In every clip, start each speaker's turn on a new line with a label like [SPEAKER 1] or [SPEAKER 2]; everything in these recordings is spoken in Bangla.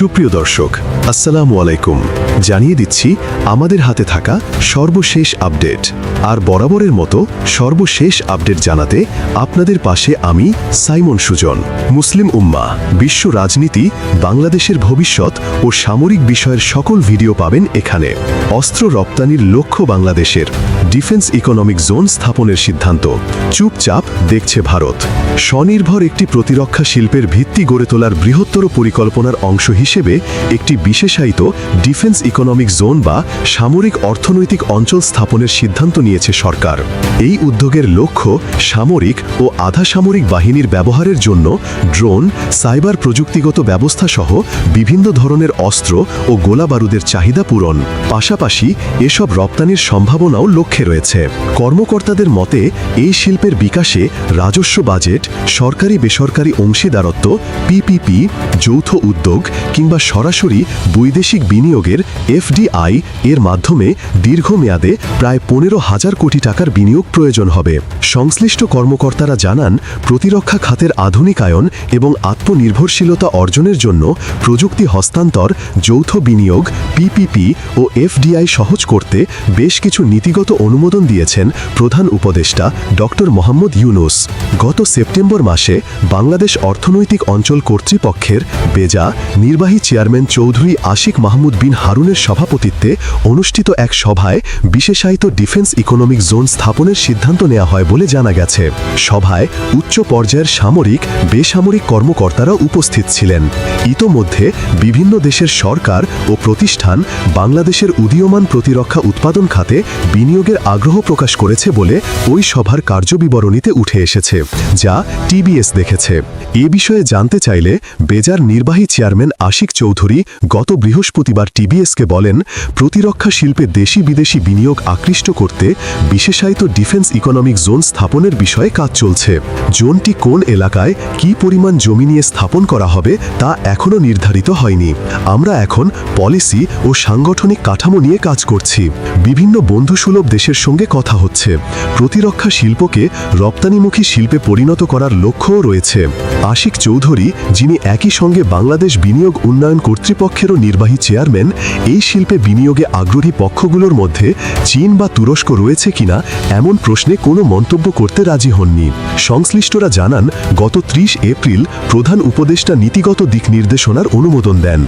[SPEAKER 1] সুপ্রিয় দর্শক, আসসালামু আলাইকুম। জানিয়ে দিচ্ছি, আমাদের হাতে থাকা সর্বশেষ আপডেট। আর বরাবরের মতো সর্বশেষ আপডেট জানাতে আপনাদের পাশে আমি সাইমন সুজন, মুসলিম উম্মা, বিশ্ব রাজনীতি, বাংলাদেশের ভবিষ্যৎ ও সামরিক বিষয়ের সকল ভিডিও পাবেন এখানে। অস্ত্র রপ্তানির লক্ষ্য বাংলাদেশের। ডিফেন্স ইকোনমিক জোন স্থাপনের সিদ্ধান্ত। চুপচাপ দেখছে ভারত। স্বনির্ভর একটি প্রতিরক্ষা শিল্পের ভিত্তি গড়ে তোলার বৃহত্তর পরিকল্পনার অংশ হিসেবে একটি বিশেষায়িত ডিফেন্স ইকোনমিক জোন বা সামরিক অর্থনৈতিক অঞ্চল স্থাপনের সিদ্ধান্ত নিয়েছে সরকার। এই উদ্যোগের লক্ষ্য সামরিক ও আধা সামরিক বাহিনীর ব্যবহারের জন্য ড্রোন, সাইবার প্রযুক্তিগত ব্যবস্থা সহ বিভিন্ন ধরনের অস্ত্র ও গোলাবারুদের চাহিদা পূরণ। পাশাপাশি এসব রপ্তানির সম্ভাবনাও লক্ষ্যে রয়েছে। কর্মকর্তাদের মতে এই শিল্পের বিকাশে রাজস্ব বাজেট, সরকারি বেসরকারি অংশীদারত্ব পিপিপি যৌথ উদ্যোগ কিংবা সরাসরি বৈদেশিক বিনিয়োগের এফডিআই এর মাধ্যমে দীর্ঘমেয়াদে প্রায় পনেরো হাজার কোটি টাকার বিনিয়োগ প্রয়োজন হবে। সংশ্লিষ্ট কর্মকর্তারা জানান, প্রতিরক্ষা খাতের আধুনিকায়ন এবং আত্মনির্ভরশীলতা অর্জনের জন্য প্রযুক্তি হস্তান্তর, যৌথ বিনিয়োগ পিপিপি ও এফডিআই সহজ করতে বেশ কিছু নীতিগত অনুমোদন দিয়েছেন প্রধান উপদেষ্টা ডক্টর মোহাম্মদ ইউনুস। গত সেপ্টেম্বর মাসে বাংলাদেশ অর্থনৈতিক অঞ্চল কর্তৃপক্ষের বেজা নির্বাহী চেয়ারম্যান চৌধুরী আশিক মাহমুদ বিন হারুনের সভাপতিত্বে অনুষ্ঠিত এক সভায় বিশেষায়িত ডিফেন্স ইকোনমিক জোন স্থাপনের সিদ্ধান্ত নেওয়া হয় বলে জানা গেছে। সভায় উচ্চ পর্যায়ের সামরিক, বেসামরিক কর্মকর্তারা উপস্থিত ছিলেন। ইতোমধ্যে বিভিন্ন দেশের সরকার ও প্রতিষ্ঠান বাংলাদেশের উদীয়মান প্রতিরক্ষা উৎপাদন খাতে বিনিয়োগের আগ্রহ প্রকাশ করেছে বলে ওই সভার কার্যবিবরণীতে উঠে এসেছে, যা টিবিএস দেখেছে। এ বিষয়ে জানতে চাইলে বেজার নির্বাহী চেয়ারম্যান আশিক চৌধুরী গত বৃহস্পতিবার টিবিএসকে বলেন, প্রতিরক্ষা শিল্পে দেশি বিদেশি বিনিয়োগ আকৃষ্ট করতে বিশেষায়িত ডিফেন্স ইকোনমিক জোন স্থাপনের বিষয়ে কাজ চলছে। জোনটি কোন এলাকায় কি পরিমাণ জমি নিয়ে স্থাপন করা হবে তা এখনও নির্ধারিত হয়নি। আমরা এখন পলিসি ও সাংগঠনিক কাঠামো নিয়ে কাজ করছি। বিভিন্ন বন্ধুসুলভ দেশের সঙ্গে কথা হচ্ছে। প্রতিরক্ষা শিল্পকে রপ্তানিমুখী শিল্পে পরিণত করার লক্ষ্যও রয়েছে। আশিক চৌধুরী, যিনি একই সঙ্গে বাংলাদেশ বিনিয়োগ উন্নয়ন কর্তৃপক্ষেরও নির্বাহী চেয়ারম্যান, এই শিল্পে বিনিয়োগে আগ্রহী পক্ষগুলোর মধ্যে চীন বা তুরস্ক রয়েছে কিনা এমন প্রশ্নে কোনো মন্তব্য করতে রাজি হননি। সংশ্লিষ্টরা জানান, গত ত্রিশ এপ্রিল প্রধান উপদেষ্টা নীতিগত দিক নির্দেশনার অনুমোদন দেন।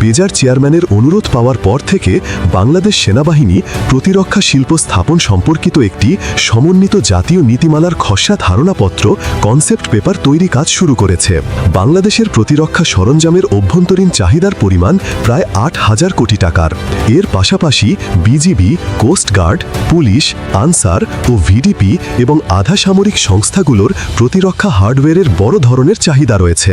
[SPEAKER 1] বেজার চেয়ারম্যানের অনুরোধ পাওয়ার পর থেকে বাংলাদেশ সেনাবাহিনী প্রতিরক্ষা শিল্প স্থাপন সম্পর্কিত একটি সমন্বিত জাতীয় নীতিমালার খসড়া ধারণাপত্র, কনসেপ্ট পেপার তৈরি কাজ শুরু করেছে। বাংলাদেশের প্রতিরক্ষা সরঞ্জামের অভ্যন্তরীণ চাহিদার পরিমাণ প্রায় আট হাজার কোটি টাকার। এর পাশাপাশি বিজিবি, কোস্টগার্ড, পুলিশ, আনসার ও ভিডিপি এবং আধা সামরিক সংস্থাগুলোর প্রতিরক্ষা হার্ডওয়্যারের বড় ধরনের চাহিদা রয়েছে।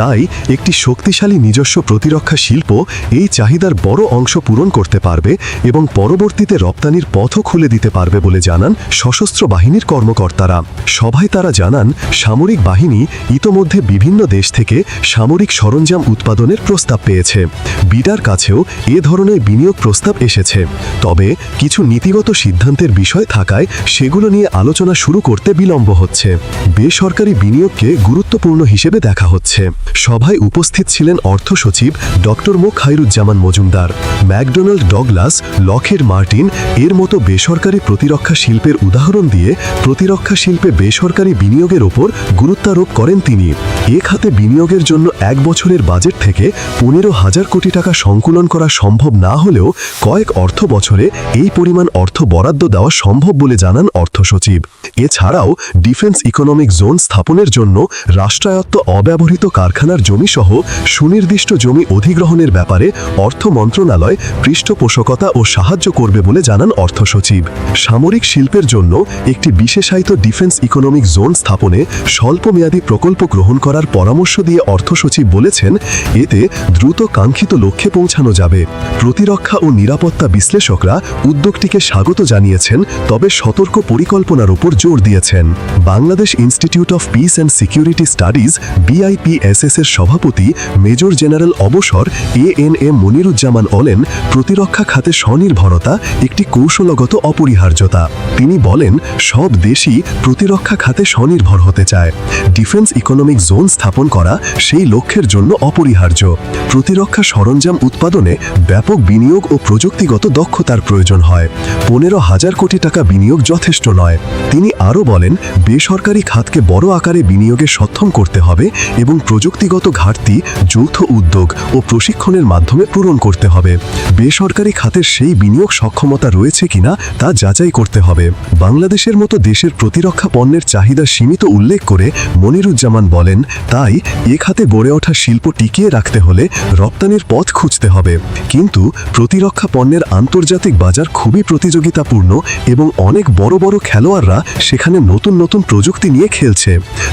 [SPEAKER 1] তাই একটি শক্তিশালী নিজস্ব প্রতিরক্ষা শিল্প এই চাহিদার বড় অংশ পূরণ করতে পারবে এবং পরবর্তীতে রপ্তানির পথও খুলে দিতে পারবে বলে জানান সশস্ত্র বাহিনীর কর্মকর্তারা। সভায় তারা জানান, সামরিক বাহিনী ইতোমধ্যে বিভিন্ন দেশ থেকে সামরিক সরঞ্জাম উৎপাদনের প্রস্তাব পেয়েছে। বিডার কাছেও এ ধরনের বিনিয়োগ প্রস্তাব এসেছে। তবে কিছু নীতিগত সিদ্ধান্তের বিষয় থাকায় সেগুলো নিয়ে আলোচনা শুরু করতে বিলম্ব হচ্ছে। বেসরকারি বিনিয়োগকে গুরুত্বপূর্ণ হিসেবে দেখা হচ্ছে। সভায় উপস্থিত ছিলেন অর্থ সচিব doctor Md. Khairuzzaman Majumder, McDonnell Douglas লকের মার্টিন, এর মতো বেসরকারি প্রতিরক্ষা শিল্পের উদাহরণ দিয়ে প্রতিরক্ষা শিল্পে বেসরকারি বিনিয়োগের ওপর গুরুত্বারোপ করেন তিনি। এ খাতে বিনিয়োগের জন্য এক বছরের বাজেট থেকে পনেরো হাজার কোটি টাকা সংকুলন করা সম্ভব না হলেও কয়েক অর্থ বছরে এই পরিমাণ অর্থ বরাদ্দ দেওয়া সম্ভব বলে জানান অর্থ সচিব। এছাড়াও ডিফেন্স ইকোনমিক জোন স্থাপনের জন্য রাষ্ট্রায়ত্ত অব্যবহৃত কারখানার জমি সহ সুনির্দিষ্ট জমি অধিগ্রহণের ব্যাপারে অর্থ মন্ত্রণালয় পৃষ্ঠপোষকতা ও সাহায্য করবে বলে জানান অর্থ সচিব। সামরিক শিল্পের জন্য একটি বিশেষায়িত ডিফেন্স ইকোনমিক জোন স্থাপনে স্বল্পমেয়াদী প্রকল্প গ্রহণ করার পরামর্শ দিয়ে অর্থ সচিব বলেছেন, এতে দ্রুত কাঙ্ক্ষিত লক্ষ্যে পৌঁছানো যাবে। প্রতিরক্ষা ও নিরাপত্তা বিশ্লেষকরা উদ্যোগটিকে স্বাগত জানিয়েছেন, তবে সতর্ক পরিকল্পনার উপর জোর দিয়েছেন। Bangladesh institute of peace and security studies BIPSS এর সভাপতি মেজর জেনারেল অবসর এ এন এম মনিরুজ্জামান বলেন, প্রতিরক্ষা খাতে স্বনির্ভরতা একটি কৌশলগত অপরিহার্যতা। তিনি বলেন, সব দেশই প্রতিরক্ষা খাতে স্বনির্ভর হতে চায়। ডিফেন্স ইকোনমিক
[SPEAKER 2] জোন স্থাপন করা সেই লক্ষ্যের জন্য অপরিহার্য। প্রতিরক্ষা সরঞ্জাম উৎপাদনে ব্যাপক বিনিয়োগ ও প্রযুক্তিগত দক্ষতার প্রয়োজন হয়। পনেরো হাজার কোটি টাকা বিনিয়োগ যথেষ্ট নয়। তিনি আরও বলেন, বেসরকারি খাতকে বড় আকারে বিনিয়োগে সক্ষম করতে হবে এবং প্রযুক্তিগত ঘাটতি, যৌথ উদ্যোগ ও প্রশিক্ষণের মাধ্যমে পূরণ করতে হবে। বেসরকারি খাতের সেই বিনিয়োগ সক্ষমতা রয়েছে কিনা তা যাচাই করতে হবে। বাংলাদেশের মতো দেশের প্রতিরক্ষা পণ্যের চাহিদা সীমিত উল্লেখ করে মনিরুজ্জামান বলেন, তাই এ খাতে গড়ে ওঠা শিল্প টিকিয়ে রাখতে হলে রপ্তানির পথ খুঁজতে হবে। কিন্তু প্রতিরক্ষা পণ্যের আন্তর্জাতিক বাজার খুবই প্রতিযোগিতাপূর্ণ এবং অনেক বড় বড় খেলোয়াড়রা সেখানে নতুন নতুন প্রযুক্তি নিয়ে খেলছে।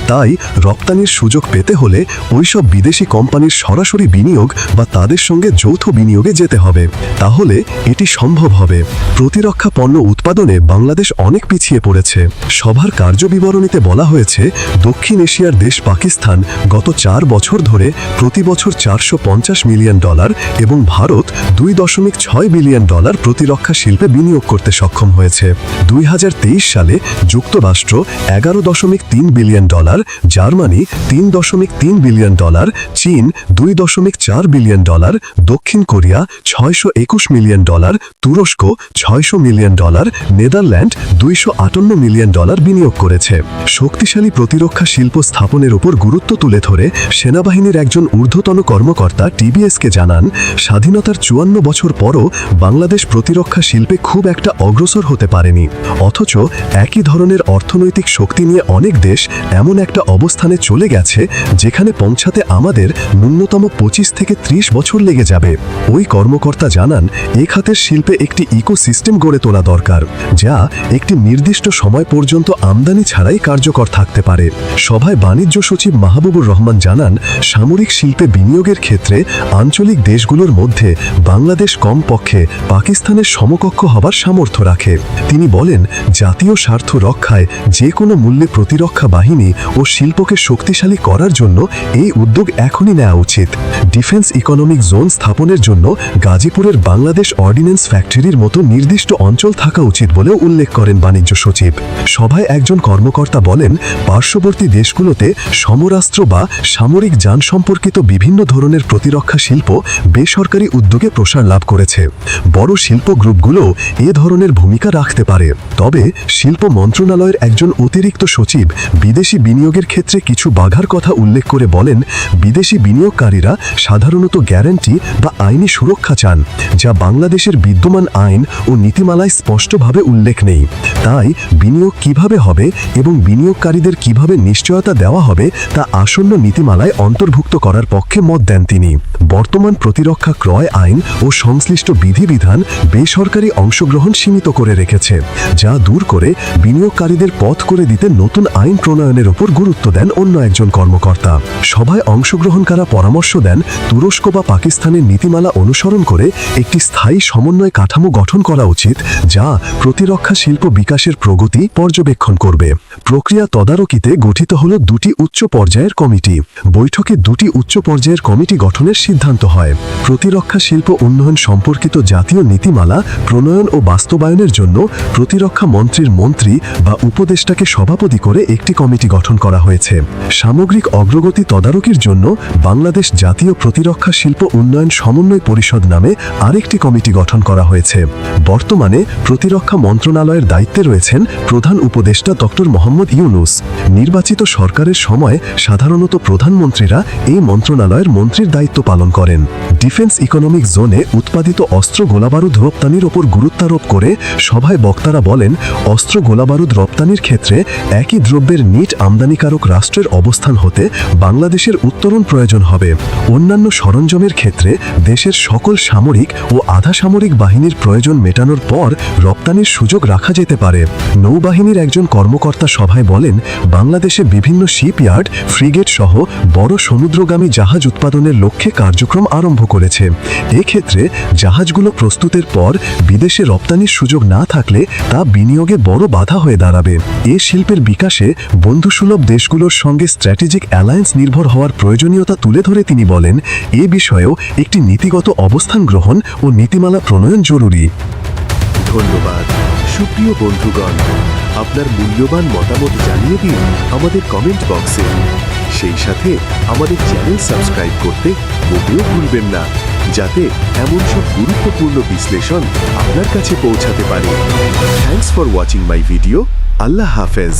[SPEAKER 2] তাই রপ্তানির সুযোগ পেতে হলে ওইসব বিদেশি কোম্পানির সরাসরি বিনিয়োগ বা তাদের সঙ্গে যৌথ বিনিয়োগে যেতে হবে। তাহলে এটি সম্ভব হবে। প্রতিরক্ষা পণ্য উৎপাদনে বাংলাদেশ অনেক পিছিয়ে পড়েছে। সভার কার্যবিবরণীতে বলা হয়েছে, দক্ষিণ এশিয়ার দেশ পাকিস্তান গত চার বছর ধরে প্রতি বছর চারশো পঞ্চাশ মিলিয়ন ডলার এবং ভারত দুই দশমিক ছয় বিলিয়ন ডলার প্রতিরক্ষা শিল্পে বিনিয়োগ করতে সক্ষম হয়েছে। দুই হাজার তেইশ সালে যুক্তরাষ্ট্র এগারো দশমিক তিন বিলিয়ন ডলার, জার্মানি তিন দশমিক তিন বিলিয়ন ডলার, চীন দুই দশমিক চার বিলিয়ন ডলার, দক্ষিণ কোরিয়া ছয়শো একুশ মিলিয়ন ডলার, তুরস্ক ছয়শো মিলিয়ন ডলার, নেদারল্যান্ড দুইশো আটান্ন মিলিয়ন ডলার বিনিয়োগ করেছে। শক্তিশালী প্রতিরক্ষা শিল্প স্থাপনের উপর গুরুত্ব তুলে ধরে সেনাবাহিনীর একজন ঊর্ধ্বতন কর্মকর্তা টিবিএসকে জানান, স্বাধীনতার চুয়ান্ন বছর পরও বাংলাদেশ প্রতিরক্ষা শিল্পে খুব একটা অগ্রসর হতে পারেনি। অথচ একই ধরনের অর্থনৈতিক শক্তি নিয়ে অনেক দেশ এমন একটা অবস্থানে চলে গেছে যেখানে পৌঁছাতে আমাদের ন্যূনতম পঁচিশ থেকে ত্রিশ বছর লেগে যাবে। ওই কর্মকর্তা জানান, এ খাতের শিল্পে একটি ইকোসিস্টেম গড়ে তোলা দরকার, যা একটি নির্দিষ্ট সময় পর্যন্ত আমদানি ছাড়াই কার্যকর থাকতে পারে। সভায় বাণিজ্য সচিব মাহবুবুর রহমান জানান, সামরিক শিল্পে বিনিয়োগের ক্ষেত্রে আঞ্চলিক দেশগুলোর মধ্যে বাংলাদেশ কমপক্ষে পাকিস্তানের সমকক্ষ হবার সামর্থ্য রাখে। তিনি বলেন, জাতীয় স্বার্থ রক্ষায় যে কোনো মূল্যে প্রতিরক্ষা বাহিনী ও শিল্পকে শক্তিশালী করার জন্য এই উদ্যোগ এখনই নেওয়া উচিত। ডিফেন্স ইকোনমিক জোন স্থাপনের জন্য গাজীপুরের বাংলাদেশ অর্ডিন্যান্স ফ্যাক্টরির মতো নির্দিষ্ট অঞ্চল থাকা উচিত বলেও উল্লেখ করেন বাণিজ্য সচিব। সভায় একজন কর্মকর্তা বলেন, পার্শ্ববর্তী দেশগুলোতে সমরাস্ত্র বা সামরিক যান সম্পর্কিত বিভিন্ন ধরনের প্রতিরক্ষা শিল্প বেসরকারি উদ্যোগে প্রসার লাভ করেছে। বড় শিল্প গ্রুপগুলো এ ধরনের ভূমিকা রাখতে পারে। তবে শিল্প মন্ত্রণালয়ের একজন অতিরিক্ত সচিব বিদেশি বিনিয়োগের ক্ষেত্রে কিছু বাধার কথা উল্লেখ করে বলেন, বিদেশি বিনিয়োগকারীরা সাধারণত গ্যারান্টি বা আইনি সুরক্ষা চান, যা বাংলাদেশের বিদ্যমান আইন ও নীতিমালায় স্পষ্টভাবে উল্লেখ নেই। তাই বিনিয়োগ কীভাবে হবে এবং বিনিয়োগকারীদের কীভাবে নিশ্চয়তা দেওয়া হবে তা আসন্ন নীতিমালায় অন্তর্ভুক্ত করার পক্ষে মত দেন তিনি। বর্তমান প্রতিরক্ষা ক্রয় আইন ও সংশ্লিষ্ট বিধিবিধান বেসরকারি অংশগ্রহণ সীমিত করে রেখেছে, যা দূর করে বিনিয়োগকারীদের পথ করে দিতে নতুন আইন প্রণয়নের উপর গুরুত্ব দেন অন্য একজন কর্মকর্তা। সভায় অংশগ্রহণকারা পরামর্শ দেন তুরস্ক বা পাকিস্তানের নীতিমালা অনুসরণ করে একটি স্থায়ী সমন্বয় কাঠামো গঠন করা উচিত, যা প্রতিরক্ষা শিল্প বিকাশের প্রগতি পর্যবেক্ষণ করবে। প্রক্রিয়া তদারকিতে গঠিত হল দুটি উচ্চ পর্যায়ের কমিটি। বৈঠকে দুটি উচ্চ পর্যায়ের কমিটি গঠনের সিদ্ধান্ত হয়। প্রতিরক্ষা শিল্প উন্নয়ন সম্পর্কিত জাতীয় নীতিমালা প্রণয়ন ও বাস্তবায়নের জন্য প্রতিরক্ষা মন্ত্রীর মন্ত্রী বা উপদেষ্টাকে সভাপতি করে একটি কমিটি গঠন করা হয়েছে। সামগ্রিক অগ্রগতি তদারকির জন্য বাংলাদেশ জাতীয় প্রতিরক্ষা শিল্প উন্নয়ন সমন্বয় পরিষদ নামে আরেকটি কমিটি গঠন করা হয়েছে। বর্তমানে প্রতিরক্ষা মন্ত্রণালয়ের দায়িত্বে রয়েছেন প্রধান উপদেষ্টা ডক্টর মোহাম্মদ ইউনুস। নির্বাচিত সরকারের সময় সাধারণত প্রধানমন্ত্রীরা এই মন্ত্রণালয়ের মন্ত্রীর দায়িত্ব পালন করেন। ডিফেন্স ইকোনমিক জোনে উৎপাদিত অস্ত্র গোলাবারুদ রপ্তানির ওপর গুরুত্বারোপ করে সভায় বক্তারা বলেন, অস্ত্র গোলাবারুদ রপ্তানির ক্ষেত্রে একই দ্রব্যের নিট আমদানিকারক রাষ্ট্রের অবস্থান হতে বাংলাদেশের উত্তরণ প্রয়োজন হবে। অন্যান্য সরঞ্জামের ক্ষেত্রে দেশের সকল সামরিক ও আধা সামরিক বাহিনীর প্রয়োজন মেটানোর পর রপ্তানির সুযোগ রাখা যেতে পারে। নৌবাহিনীর একজন কর্মকর্তা সভায় বলেন, বাংলাদেশে বিভিন্ন শিপইয়ার্ড, ফ্রিগেট সহ বড় সমুদ্রগামী জাহাজ উৎপাদনের লক্ষ্যে কার্যক্রম আরম্ভ করেছে। এক্ষেত্রে জাহাজগুলো প্রস্তুতের পর বিদেশে রপ্তানির সুযোগ না থাকলে তা বিনিয়োগে বড় বাধা হয়ে দাঁড়াবে। এ শিল্পের বিকাশে বন্ধুসুলভ দেশগুলোর সঙ্গে স্ট্র্যাটেজিক অ্যালায়েন্স নির্ভর হওয়ার প্রয়োজনীয়তা তুলে ধরে তিনি বলেন, এ বিষয়েও একটি নীতিগত অবস্থান গ্রহণ ও নীতিমালা প্রণয়ন জরুরি।
[SPEAKER 1] ধন্যবাদ। সুপ্রিয় বন্ধুগণ, আপনার মূল্যবান মতামত জানিয়ে দিন আমাদের কমেন্ট বক্সে সেই সাথে আমাদের চ্যানেল সাবস্ক্রাইব করতে মোটেও ভুলবেন না, যাতে এমন সব গুরুত্বপূর্ণ বিশ্লেষণ আপনার কাছে পৌঁছাতে পারে। Thanks for watching my video আল্লাহ হাফেজ।